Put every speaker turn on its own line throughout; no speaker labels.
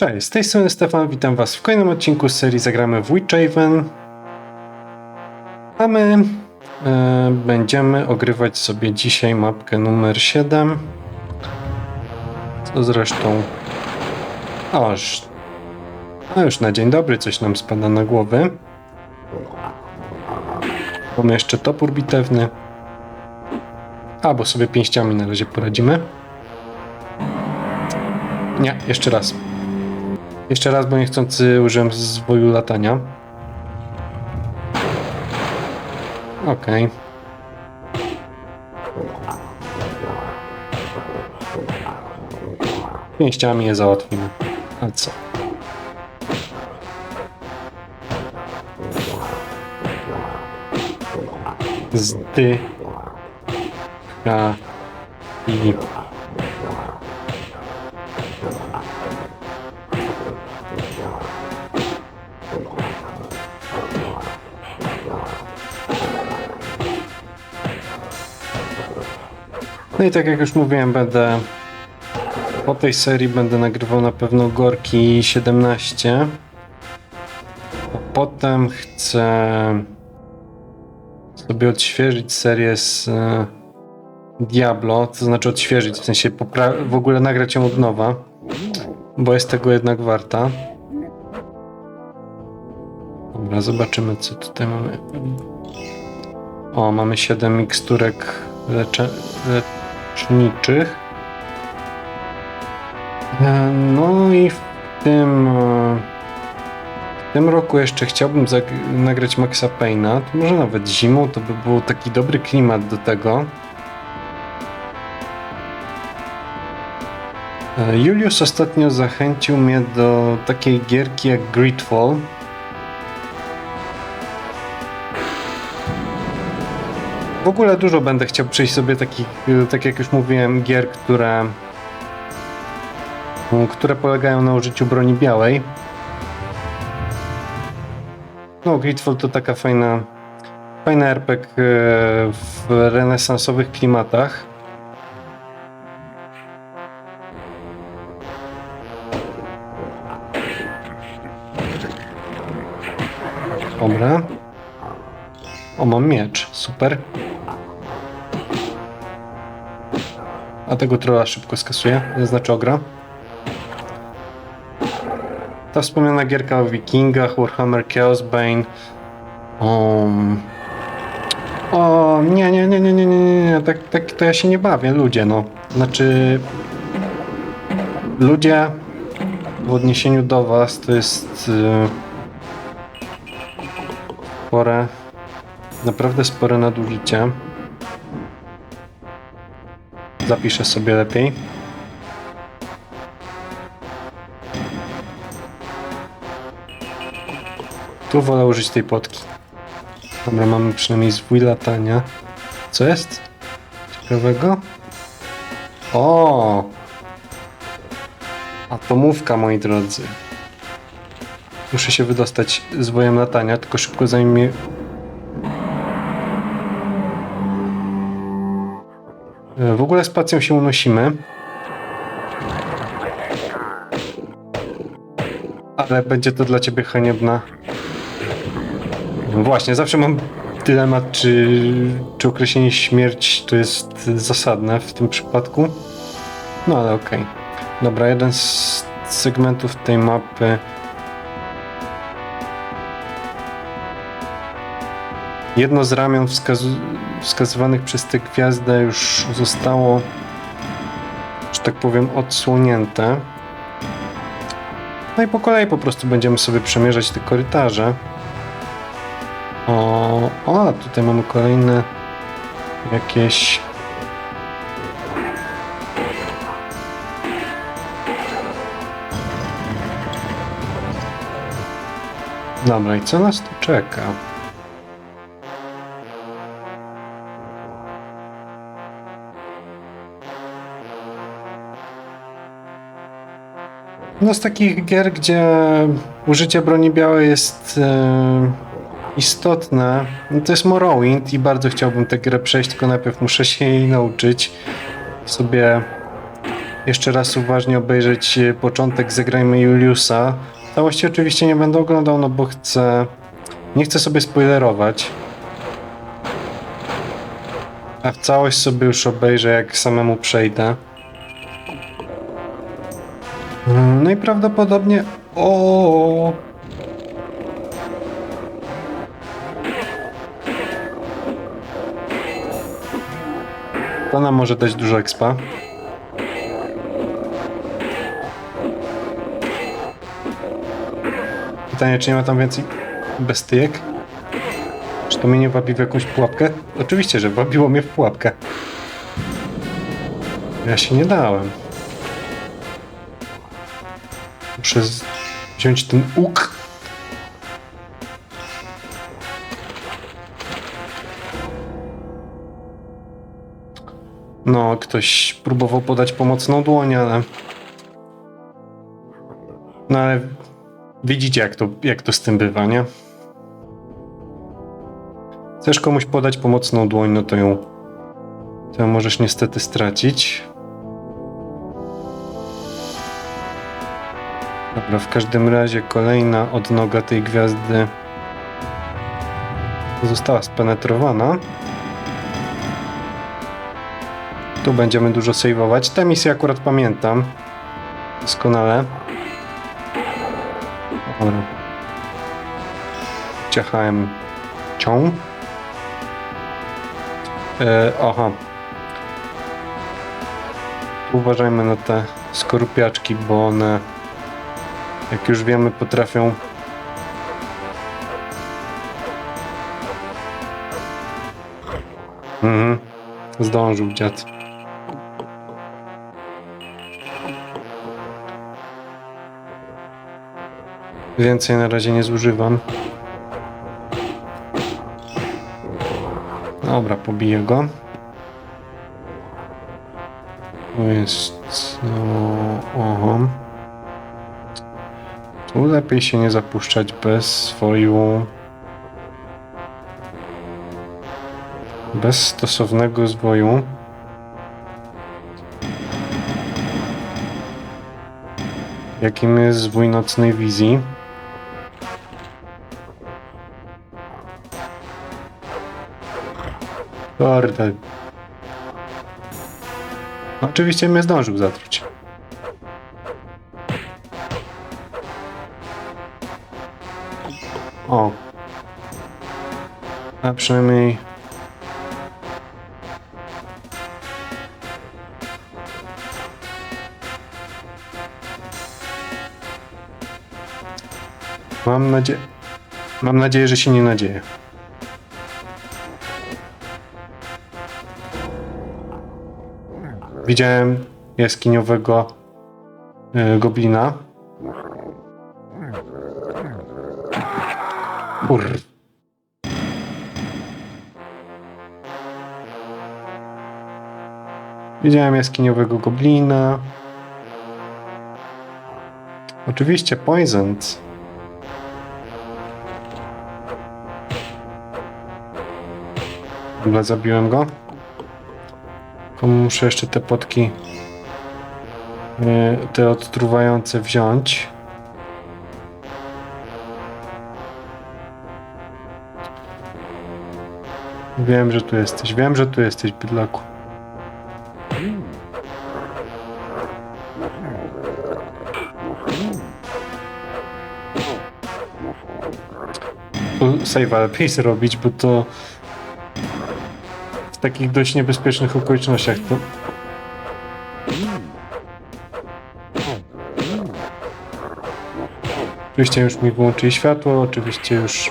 Cześć, z tej strony Stefan, witam Was w kolejnym odcinku serii Zagramy w Witchaven. A my e, będziemy ogrywać sobie dzisiaj mapkę numer 7. Co zresztą... Oż... A już na dzień dobry coś nam spada na głowy. Mamy jeszcze topór bitewny. Albo sobie pięściami na razie poradzimy. Nie, jeszcze raz. Jeszcze raz, bo niechcący użyłem zwoju latania. Okej. Pięściami je załatwimy. A co? Zdy. Ka. I. No i tak jak już mówiłem, będę po tej serii będę nagrywał na pewno Gorki 17. A potem chcę sobie odświeżyć serię z e, Diablo, to znaczy odświeżyć, w sensie w ogóle nagrać ją od nowa, bo jest tego jednak warta. Dobra, zobaczymy co tutaj mamy. O, mamy 7 miksturek lecze- leczniczych. E, No i w tym, e, w tym roku jeszcze chciałbym nagrać Maxa Payne'a. To może nawet zimą, to by był taki dobry klimat do tego. E, Julius ostatnio zachęcił mnie do takiej gierki jak Gridfall. W ogóle dużo będę chciał przejść sobie takich, y, tak jak już mówiłem, gier, które, y, które polegają na użyciu broni białej. No, Gridfall to taka fajna, fajna RPG y, w renesansowych klimatach. Dobra. O, mam miecz. Super. A tego trolla szybko skasuję. Znaczy ogra. Ta wspomniana gierka o wikingach, Warhammer Chaos Bane. Um... O, nie, nie, nie, nie, nie, nie, nie, tak, tak to ja się nie bawię, ludzie, no. Znaczy, ludzie w odniesieniu do was to jest yy, spore, naprawdę spore nadużycie. Zapiszę sobie lepiej. Tu wolę użyć tej potki. Dobra, mamy przynajmniej zwój latania. Co jest? Ciekawego? O! Atomówka, moi drodzy. Muszę się wydostać z wojem latania, tylko szybko zanim mnie... W ogóle spacją się unosimy. Ale będzie to dla ciebie haniebna. Właśnie, zawsze mam dylemat, czy, czy określenie śmierć to jest zasadne w tym przypadku. No ale okej. Dobra, jeden z segmentów tej mapy. Jedno z ramion wskazu- wskazywanych przez tę gwiazdę już zostało, że tak powiem, odsłonięte. No i po kolei po prostu będziemy sobie przemierzać te korytarze. O, o, tutaj mamy kolejne jakieś. Dobra, i co nas tu czeka? No z takich gier, gdzie użycie broni białej jest e, istotne, no to jest Morrowind i bardzo chciałbym tę grę przejść, tylko najpierw muszę się jej nauczyć. Sobie jeszcze raz uważnie obejrzeć e, początek Zagrajmy Juliusa. Całości oczywiście nie będę oglądał, no bo chcę... Nie chcę sobie spoilerować. A w całość sobie już obejrzę, jak samemu przejdę. No i prawdopodobnie... O. To nam może dać dużo expa. Pytanie, czy nie ma tam więcej bestyjek? Czy to mnie nie wabi w jakąś pułapkę? Oczywiście, że wabiło mnie w pułapkę. Ja się nie dałem. Muszę z- wziąć ten łuk. No, ktoś próbował podać pomocną dłoń, ale... No ale widzicie, jak to, jak to z tym bywa, nie? Chcesz komuś podać pomocną dłoń, no to ją, to ją możesz niestety stracić. Dobra, w każdym razie kolejna odnoga tej gwiazdy została spenetrowana. Tu będziemy dużo saveować. Tę misję akurat pamiętam doskonale. Dobra. Ciachałem cią. E, aha. Uważajmy na te skorupiaczki, bo one, jak już wiemy, potrafią Mhm. Zdążył dziad. Więcej na razie nie zużywam. Dobra, pobiję go. To jest... No, oho. Tu lepiej się nie zapuszczać bez swoją... Bez stosownego zwoju. Jakim jest zwój nocnej wizji. Kurde. Oczywiście mnie zdążył zatruć. A przynajmniej... Mam nadzieję... Mam nadzieję, że się nie nadzieję. Widziałem jaskiniowego e, goblina. Kur... Widziałem jaskiniowego goblina. Oczywiście poisoned. Dobra, zabiłem go. Tylko muszę jeszcze te potki e, te odtruwające wziąć. Wiem, że tu jesteś. Wiem, że tu jesteś, bydlaku. Save'a lepiej zrobić, bo to w takich dość niebezpiecznych okolicznościach to... Oczywiście już mi włączyli światło, oczywiście już...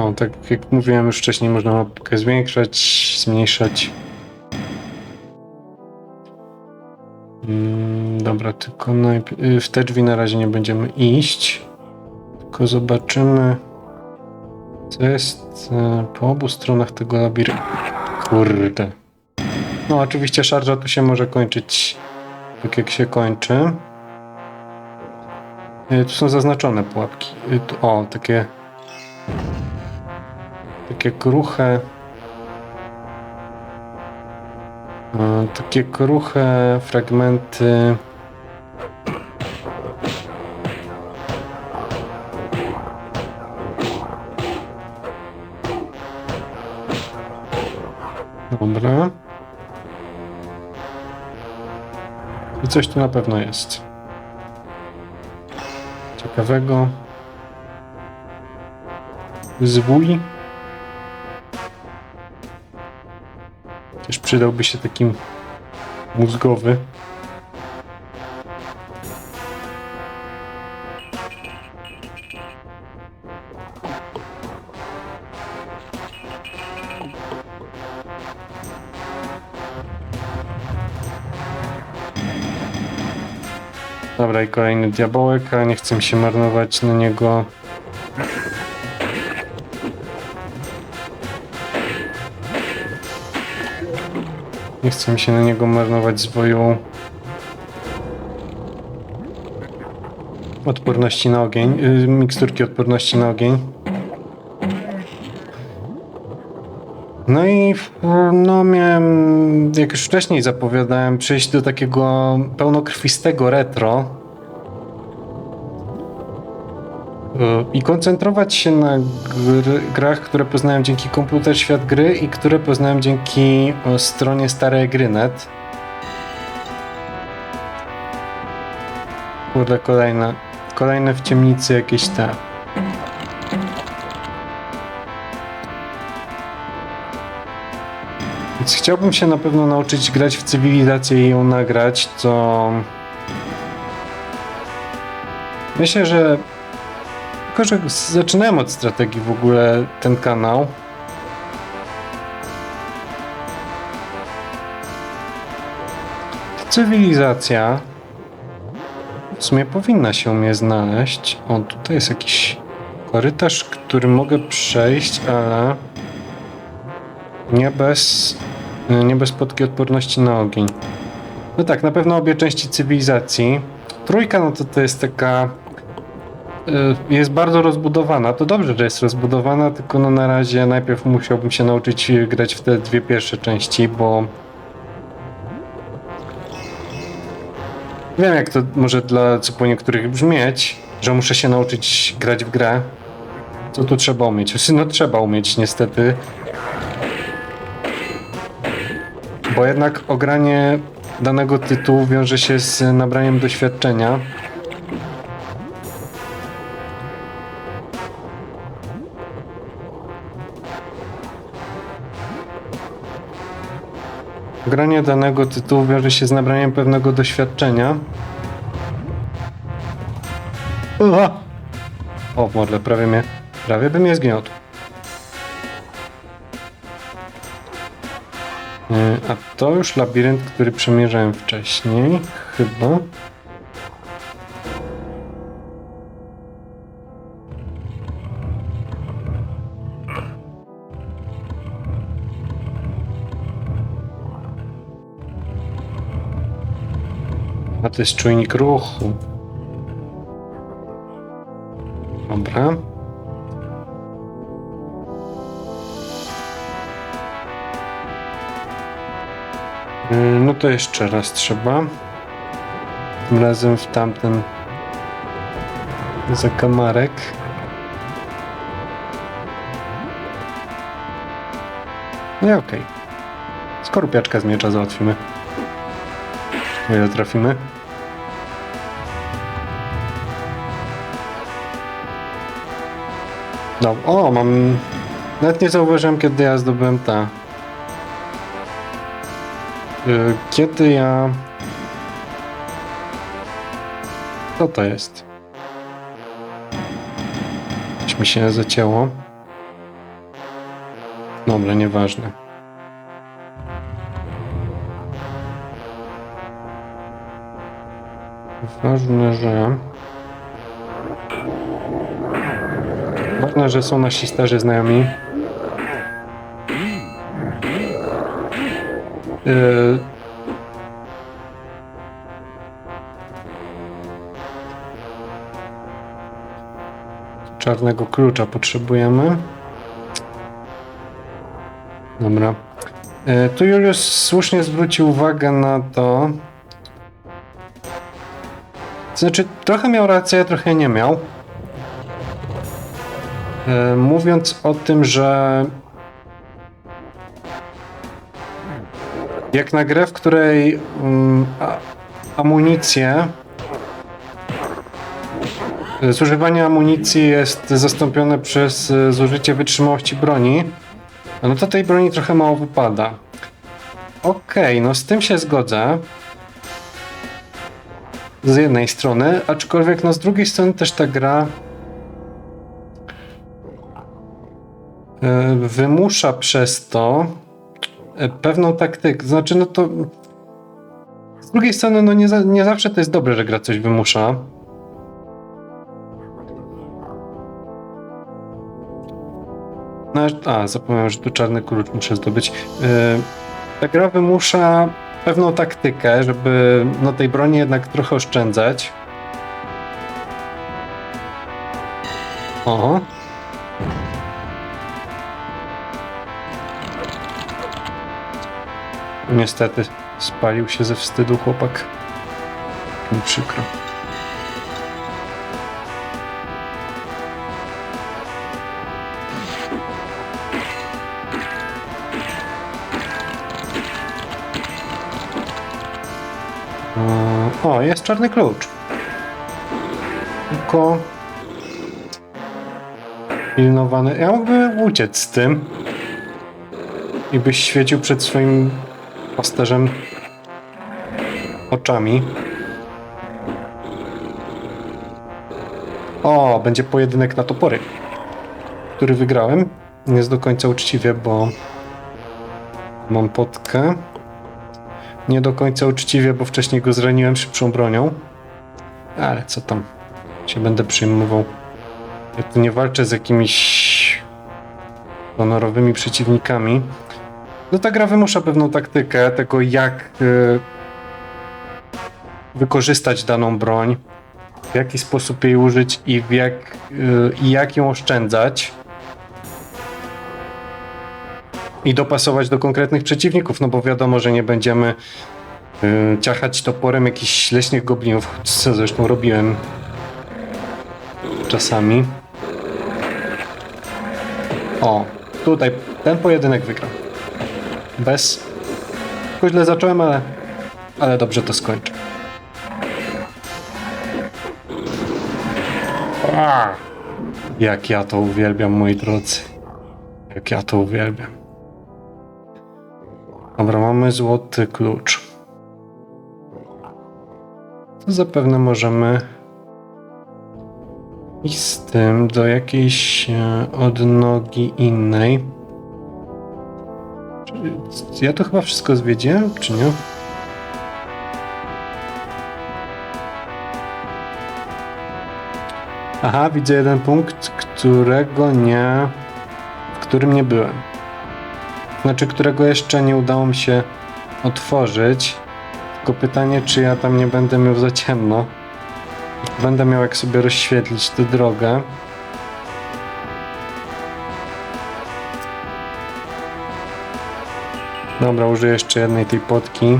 No, tak jak mówiłem już wcześniej, można mapkę zwiększać, zmniejszać. Mm, dobra, tylko y, w te drzwi na razie nie będziemy iść. Tylko zobaczymy, co jest y, po obu stronach tego labiryntu. Kurde. No oczywiście szarża tu się może kończyć tak jak się kończy. Y, Tu są zaznaczone pułapki. O, takie takie kruche e, takie kruche fragmenty Dobra. I coś tu na pewno jest. Ciekawego. Zwój. Też przydałby się takim mózgowy. Dobra, i kolejny diabełek, a nie chcę się marnować na niego. Nie chcę mi się na niego marnować zwoju odporności na ogień, yy, miksturki odporności na ogień. No i no miałem, jak już wcześniej zapowiadałem, przejść do takiego pełnokrwistego retro i koncentrować się na gry, grach, które poznałem dzięki komputer świat gry i które poznałem dzięki o, stronie starej gry.net. Kurde, kolejne, kolejne w ciemnicy jakieś te. Więc chciałbym się na pewno nauczyć grać w cywilizację i ją nagrać, co... Myślę, że... Tylko, że zaczynałem od strategii w ogóle ten kanał. Cywilizacja w sumie powinna się u mnie znaleźć. O, tutaj jest jakiś korytarz, który mogę przejść, ale... Nie bez, nie bez potki odporności na ogień. No tak, na pewno obie części cywilizacji. Trójka, no to to jest taka. Y, Jest bardzo rozbudowana. To dobrze, że jest rozbudowana, tylko no na razie najpierw musiałbym się nauczyć y, grać w te dwie pierwsze części, bo. Wiem, jak to może dla co po niektórych brzmieć, że muszę się nauczyć grać w grę. Co tu trzeba umieć? No trzeba umieć, niestety. Bo jednak ogranie danego tytułu wiąże się z nabraniem doświadczenia. Granie danego tytułu wiąże się z nabraniem pewnego doświadczenia. Uha! O, modle, prawie mnie, prawie by mnie zgniotł. E, A to już labirynt, który przemierzałem wcześniej, chyba. To jest czujnik ruchu. Dobra. Mm, No to jeszcze raz trzeba. Tym razem w tamten zakamarek. No i okej. Skorupiaczka z miecza załatwimy. Ile trafimy. No, o, mam... Nawet nie zauważyłem, kiedy ja zdobyłem ta Y, Kiedy ja. Co to jest? Coś mi się zacięło. Dobra, nieważne. Ważne, że. Ważne, że są nasi starzy znajomi. Yy... Czarnego klucza potrzebujemy. Dobra. Yy, tu Julius słusznie zwrócił uwagę na to. Znaczy, trochę miał rację, trochę nie miał. Yy, mówiąc o tym, że Jak na grę, w której a, amunicję. Zużywanie amunicji jest zastąpione przez e, zużycie wytrzymałości broni. No to tej broni trochę mało wypada. Okej, no z tym się zgodzę. Z jednej strony, aczkolwiek no z drugiej strony też ta gra wymusza przez to e, pewną taktykę. Znaczy, no to. Z drugiej strony, no nie, za, nie zawsze to jest dobre, że gra coś wymusza. No, a, zapomniałem, że tu czarny klucz muszę zdobyć. Yy, ta gra wymusza pewną taktykę, żeby no, tej broni jednak trochę oszczędzać. O. Niestety spalił się ze wstydu chłopak. Mi przykro. O, jest czarny klucz. Tylko pilnowany. Ja mógłbym uciec z tym. I byś świecił przed swoim pasterzem oczami. O, będzie pojedynek na topory, który wygrałem. Nie jest do końca uczciwie, bo mam potkę. Nie do końca uczciwie, bo wcześniej go zraniłem szybszą bronią. Ale co tam się będę przyjmował. Ja tu nie walczę z jakimiś honorowymi przeciwnikami. No ta gra wymusza pewną taktykę tego, jak y, wykorzystać daną broń, w jaki sposób jej użyć i w jak, y, i jak ją oszczędzać. I dopasować do konkretnych przeciwników, no bo wiadomo, że nie będziemy y, ciachać toporem jakichś leśnych goblinów, co zresztą robiłem czasami. O, tutaj ten pojedynek wygrał. Bez. Tylko źle zacząłem, ale, ale dobrze to skończę. A, jak ja to uwielbiam, moi drodzy. Jak ja to uwielbiam. Dobra, mamy złoty klucz. To zapewne możemy iść z tym do jakiejś e, odnogi innej. Ja to chyba wszystko zwiedziłem, czy nie? Aha, widzę jeden punkt, którego nie. w którym nie byłem. Znaczy, którego jeszcze nie udało mi się otworzyć. Tylko pytanie, czy ja tam nie będę miał za ciemno. Będę miał jak sobie rozświetlić tę drogę. Dobra, użyję jeszcze jednej tej potki.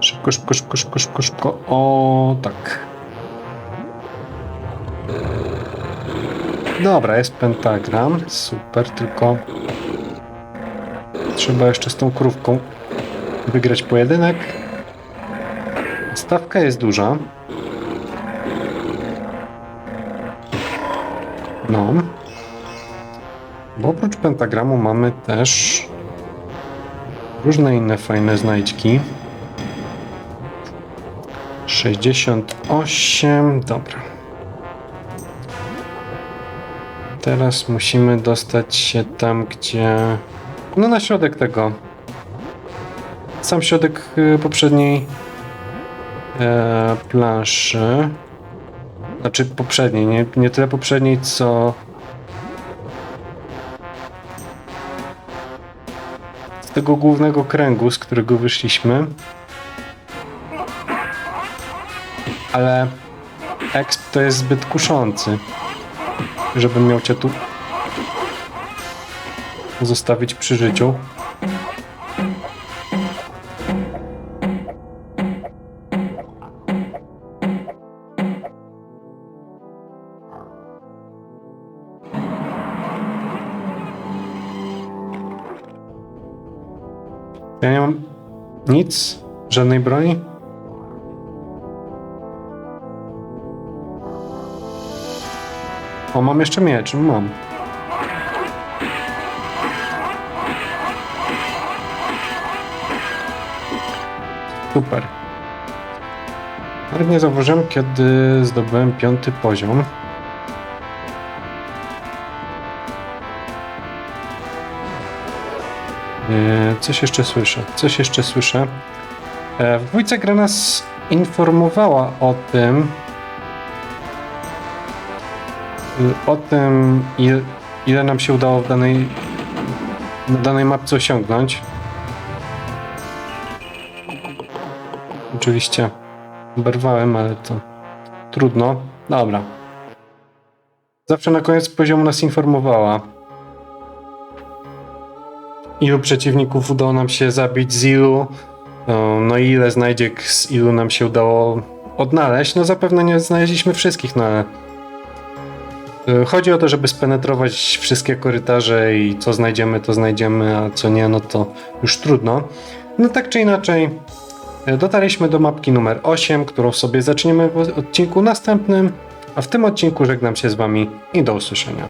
Szybko, szybko, szybko, szybko, szybko, szybko. O, tak. Dobra, jest pentagram. Super, tylko trzeba jeszcze z tą krówką wygrać pojedynek. Stawka jest duża. No. Bo oprócz pentagramu mamy też różne inne fajne znajdźki. 68. Dobra. Teraz musimy dostać się tam, gdzie. No, na środek tego. Sam środek y, poprzedniej e, planszy. Znaczy poprzedniej, nie, nie tyle poprzedniej, co z tego głównego kręgu, z którego wyszliśmy. Ale exp to jest zbyt kuszący, żebym miał cię tu zostawić przy życiu. Ja nie mam nic, żadnej broni. O, mam jeszcze miecz, mam. Super. Ale nie zauważyłem, kiedy zdobyłem piąty poziom. Coś jeszcze słyszę, coś jeszcze słyszę. E, W dwójce gra nas informowała o tym, y, o tym, ile, ile nam się udało w danej, na danej mapce osiągnąć. Oczywiście oberwałem, ale to trudno. Dobra. Zawsze na koniec poziomu nas informowała. Ilu przeciwników udało nam się zabić z ilu, no, no i ile znajdziek z ilu nam się udało odnaleźć. No zapewne nie znaleźliśmy wszystkich, no ale y, chodzi o to, żeby spenetrować wszystkie korytarze i co znajdziemy, to znajdziemy, a co nie, no to już trudno. No tak czy inaczej, y, dotarliśmy do mapki numer 8, którą sobie zaczniemy w odcinku następnym, a w tym odcinku żegnam się z wami i do usłyszenia.